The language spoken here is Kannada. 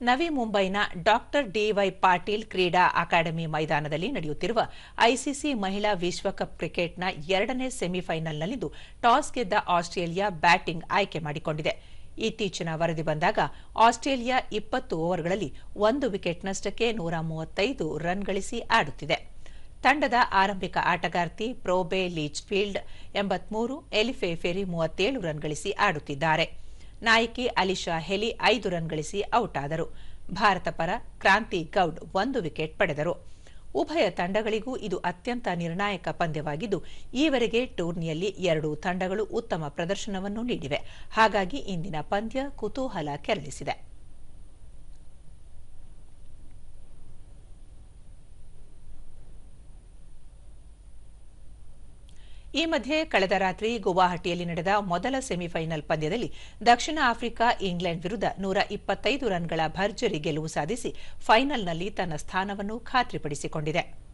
ನವಿ ಮುಂಬೈನ ಡಾಕ್ಟರ್ ಡಿವೈ ಪಾಟೀಲ್ ಕ್ರೀಡಾ ಅಕಾಡೆಮಿ ಮೈದಾನದಲ್ಲಿ ನಡೆಯುತ್ತಿರುವ ಐಸಿಸಿ ಮಹಿಳಾ ವಿಶ್ವಕಪ್ ಕ್ರಿಕೆಟ್ನ ಎರಡನೇ ಸೆಮಿಫೈನಲ್ನಲ್ಲಿಂದು ಟಾಸ್ ಗೆದ್ದ ಆಸ್ಟ್ರೇಲಿಯಾ ಬ್ಯಾಟಿಂಗ್ ಆಯ್ಕೆ ಮಾಡಿಕೊಂಡಿದೆ. ಇತ್ತೀಚಿನ ವರದಿ ಬಂದಾಗ ಆಸ್ಟ್ರೇಲಿಯಾ ಇಪ್ಪತ್ತು ಓವರ್ಗಳಲ್ಲಿ ಒಂದು ವಿಕೆಟ್ ನಷ್ಟಕ್ಕೆ ನೂರ ಮೂವತ್ತೈದು ರನ್ ಗಳಿಸಿ ಆಡುತ್ತಿದೆ. ತಂಡದ ಆರಂಭಿಕ ಆಟಗಾರ್ತಿ ಪ್ರೋಬೆ ಲೀಚ್ಫೀಲ್ಡ್ ಎಂಬತ್ಮೂರು, ಎಲಿಫೆ ಫೆರಿ ಮೂವತ್ತೇಳು ರನ್ ಗಳಿಸಿ ಆಡುತ್ತಿದ್ದಾರೆ. ನಾಯಕಿ ಅಲಿಶಾ ಹೆಲಿ ಐದು ರನ್ ಗಳಿಸಿ ಔಟ್ ಆದರು. ಭಾರತ ಪರ ಕ್ರಾಂತಿ ಗೌಡ್ ಒಂದು ವಿಕೆಟ್ ಪಡೆದರು. ಉಭಯ ತಂಡಗಳಿಗೂ ಇದು ಅತ್ಯಂತ ನಿರ್ಣಾಯಕ ಪಂದ್ಯವಾಗಿದ್ದು, ಈವರೆಗೆ ಟೂರ್ನಿಯಲ್ಲಿ ಎರಡೂ ತಂಡಗಳು ಉತ್ತಮ ಪ್ರದರ್ಶನವನ್ನು ನೀಡಿವೆ. ಹಾಗಾಗಿ ಇಂದಿನ ಪಂದ್ಯ ಕುತೂಹಲ ಕೆರಳಿಸಿದೆ. ಈ ಮಧ್ಯೆ ಕಳೆದ ರಾತ್ರಿ ಗುವಾಹಟಿಯಲ್ಲಿ ನಡೆದ ಮೊದಲ ಸೆಮಿಫೈನಲ್ ಪಂದ್ಯದಲ್ಲಿ ದಕ್ಷಿಣ ಆಫ್ರಿಕಾ, ಇಂಗ್ಲೆಂಡ್ ವಿರುದ್ಧ ನೂರ ಇಪ್ಪತ್ತೈದು ರನ್ಗಳ ಭರ್ಜರಿ ಗೆಲುವು ಸಾಧಿಸಿ ಫೈನಲ್ನಲ್ಲಿ ತನ್ನ ಸ್ಥಾನವನ್ನು ಖಾತ್ರಿಪಡಿಸಿಕೊಂಡಿದೆ.